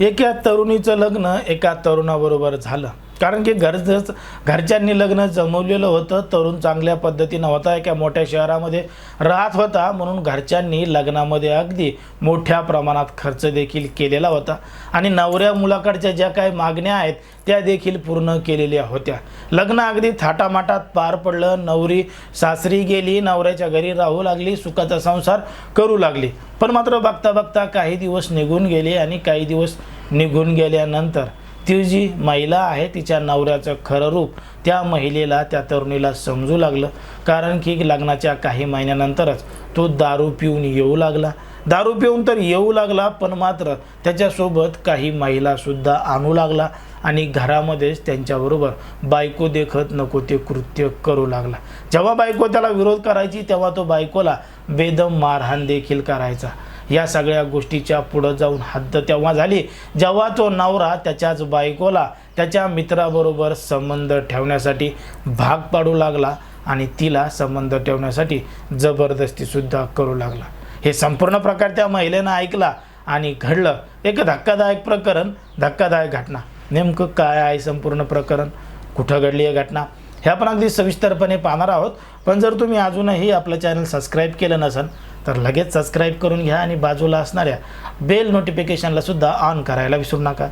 एका तरुणीचं लग्न एका तरुणाबरोबर झालं. कारण की घरच घरच्यांनी लग्न जमवलेलं होतं. तरुण चांगल्या पद्धतीनं होता. एका मोठ्या शहरामध्ये राहत होता. म्हणून घरच्यांनी लग्नामध्ये अगदी मोठ्या प्रमाणात खर्च देखील केलेला होता. आणि नवऱ्या मुलाकडच्या ज्या काही मागण्या आहेत त्या देखील पूर्ण केलेल्या होत्या. लग्न अगदी थाटामाटात पार पडलं. नवरी सासरी गेली. नवऱ्याच्या घरी राहू लागली. सुखाचा संसार करू लागली. पण मात्र बघता बघता काही दिवस निघून गेले आणि काही दिवस निघून गेल्यानंतर ती जी महिला आहे तिच्या नवऱ्याचं खरं रूप त्या महिलेला त्या तरुणीला समजू लागलं. कारण की लग्नाच्या काही महिन्यानंतरच तो दारू पिऊन येऊ लागला. दारू पिऊन तर येऊ लागला पण मात्र त्याच्यासोबत काही महिलासुद्धा आणू लागला आणि घरामध्येच त्यांच्याबरोबर बायको देखत नको ते कृत्य करू लागला. जेव्हा बायको त्याला विरोध करायची तेव्हा तो बायकोला बेदम मारहाण देखील करायचा. या सगळ्या गोष्टीच्या पुढं जाऊन हद्द तेव्हा झाली जेव्हा तो नवरा त्याच्याच बायकोला त्याच्या मित्राबरोबर संबंध ठेवण्यासाठी भाग पाडू लागला आणि तिला संबंध ठेवण्यासाठी जबरदस्तीसुद्धा करू लागला. हे संपूर्ण प्रकार त्या महिलेनं ऐकला आणि घडलं. एक धक्कादायक प्रकरण धक्कादायक घटना. नेमकं काय आहे संपूर्ण प्रकरण? कुठं घडली आहे घटना? हे आपण अगदी सविस्तरपणे पाहणार आहोत. पण जर तुम्ही अजूनही आपलं चॅनल सबस्क्राईब केलं नसेल तर लगेच सबस्क्राईब करून घ्या आणि बाजूला असणाऱ्या बेल नोटिफिकेशनला सुद्धा ऑन करायला विसरू नका.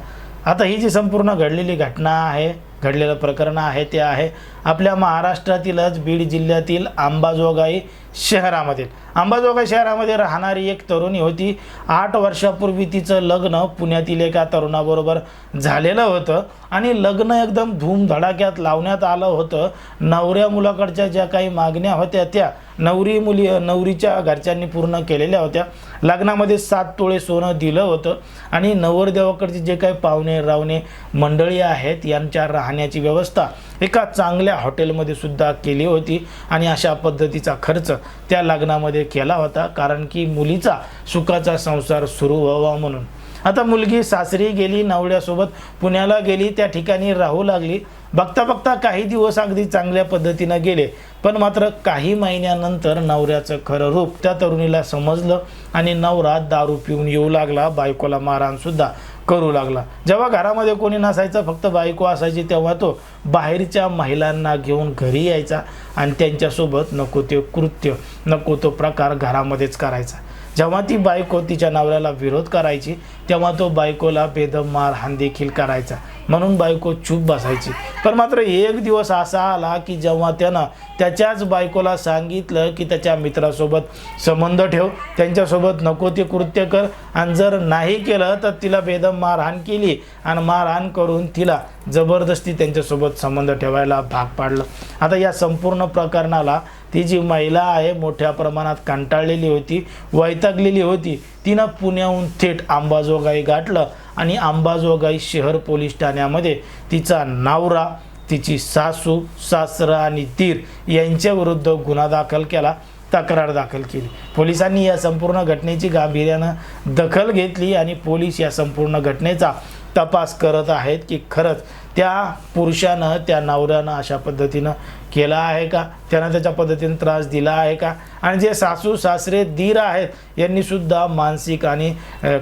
आता ही जी संपूर्ण घडलेली घटना आहे घडलेलं प्रकरण आहे ते आहे आपल्या महाराष्ट्रातीलच बीड जिल्ह्यातील अंबाजोगाई शहरामधील अंबाजोगाई शहरामध्ये राहणारी एक तरुणी होती. आठ वर्षापूर्वी तिचं लग्न पुण्यातील एका तरुणाबरोबर झालेलं होतं आणि लग्न एकदम धूमधडाक्यात लावण्यात आलं होतं. नवऱ्या मुलाकडच्या ज्या काही मागण्या होत्या त्या नवरी मुली नवरीच्या घरच्यांनी पूर्ण केलेल्या होत्या. लग्नामध्ये सात तोळे सोनं दिलं होतं. आणि नवरदेवाकडचे जे काही पाहुणे रावणे मंडळी आहेत यांच्या राहण्याची व्यवस्था एका चांगल्या हॉटेलमध्ये सुद्धा केली होती. आणि अशा पद्धतीचा खर्च त्या लग्नामध्ये केला होता कारण की मुलीचा सुखाचा संसार सुरू व्हावा म्हणून. आता मुलगी सासरी गेली नवऱ्यासोबत पुण्याला गेली त्या ठिकाणी राहू लागली. बघता बघता काही दिवस अगदी चांगल्या पद्धतीनं गेले पण मात्र काही महिन्यानंतर नवऱ्याचं खरं रूप त्या तरुणीला समजलं आणि नवरा दारू पिऊन येऊ लागला बायकोला मारहाणसुद्धा करू लागला. जेव्हा घरामध्ये कोणी नसायचं फक्त बायको असायची तेव्हा तो बाहेरच्या महिलांना घेऊन घरी यायचा आणि त्यांच्यासोबत नको ते कृत्य नको तो प्रकार घरामध्येच करायचा. जेव्हा ती बायको तिच्या नवऱ्याला विरोध करायची तेव्हा तो बायकोला बेदम मारहाण देखील करायचा. म्हणून बायको चूप बसायची. पण मात्र एक दिवस असा आला की जेव्हा त्यानं त्याच्याच बायकोला सांगितलं की त्याच्या मित्रासोबत संबंध ठेव त्यांच्यासोबत नको ते कृत्य कर आणि जर नाही केलं तर तिला बेदम मारहाण केली आणि मारहाण करून तिला जबरदस्ती त्यांच्यासोबत संबंध ठेवायला भाग पाडलं. आता या संपूर्ण प्रकरणाला ती जी महिला आहे मोठ्या प्रमाणात कंटाळलेली होती वैतागलेली होती तिनं पुण्याहून थेट अंबाजोगाई गाठलं आणि अंबाजोगाई शहर पोलीस ठाण्यामध्ये तिचा नावरा तिची सासू सासरा आणि तीर यांच्याविरुद्ध गुन्हा दाखल केला. तक्रार दाखल केली. पोलिसांनी या संपूर्ण घटनेची गांभीर्यानं दखल घेतली आणि पोलीस या संपूर्ण घटनेचा तपास करत आहेत की खरंच त्या पुरुषानं त्या नवऱ्यानं अशा पद्धतीनं केला आहे का? त्यांना त्याच्या पद्धतीनं त्रास दिला आहे का? आणि जे सासू सासरे दीर आहेत यांनीसुद्धा मानसिक आणि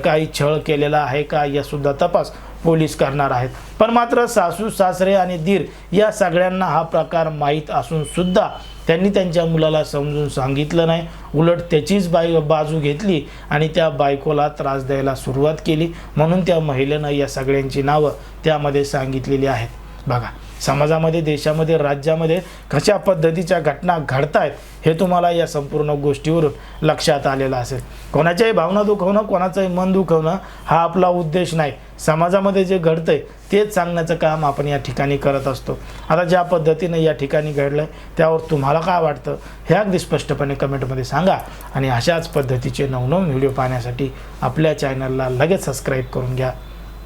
काही छळ केलेला आहे का? यासुद्धा तपास पोलीस करणार आहेत. पण मात्र सासू सासरे आणि दीर या सगळ्यांना हा प्रकार माहीत असून सुद्धा त्यांनी त्यांच्या मुलाला समजून सांगितलं नाही. उलट त्याचीच बाई बाजू घेतली आणि त्या बायकोला त्रास द्यायला सुरुवात केली. म्हणून त्या महिलेनं या सगळ्यांची नावं त्यामध्ये सांगितलेली आहेत. बघा समाजामध्ये देशामध्ये राज्यामध्ये कशा पद्धतीच्या घटना घडत आहेत हे तुम्हाला या संपूर्ण गोष्टीवरून लक्षात आलेलं असेल. कोणाच्याही भावना दुखवणं कोणाचंही मन दुखवणं हा आपला उद्देश नाही. समाजामध्ये जे घडतंय तेच सांगण्याचं काम आपण या ठिकाणी करत असतो. आता ज्या पद्धतीनं या ठिकाणी घडलं आहे त्यावर तुम्हाला काय वाटतं हे अगदी स्पष्टपणे कमेंटमध्ये सांगा आणि अशाच पद्धतीचे नवनवीन व्हिडिओ पाहण्यासाठी आपल्या चॅनलला लगेच सबस्क्राईब करून घ्या.